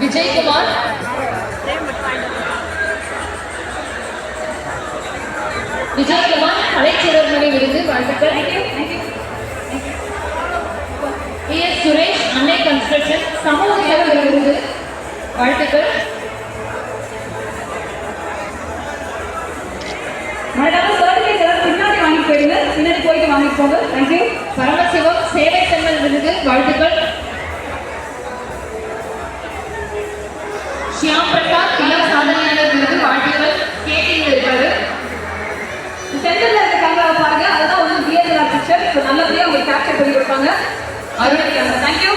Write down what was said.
விஜய்குமார் விஜய்குமார் கலைச்சேரமணி விருது வாழ்த்துக்கள். ஏ சுரேஷ் அன்னை கன்ஸ்ட்ரக்ஷன் சமூக விருது வாழ்த்துக்கள். பிரிவு பின்னாடி போயிட்டு வாங்கிக்கோங்க தேங்க்யூ பரமசிவம் சேவை செம்மல் விருது வாழ்த்துக்கள். ஷியாம் பிரசாத் இளம் சாதனையாளர் விருது வாழ்த்துக்கள். கேட்டிங் இருக்காரு. சென்டர்ல இருக்க கேமராவை பாருங்க. அதுதான் வந்து டிஎஸ்எல்ஆர் பிக்சர் நல்லபடியாக உங்களுக்கு கேப்சர் பண்ணி கொடுப்பாங்க. அருள் தேங்க்யூ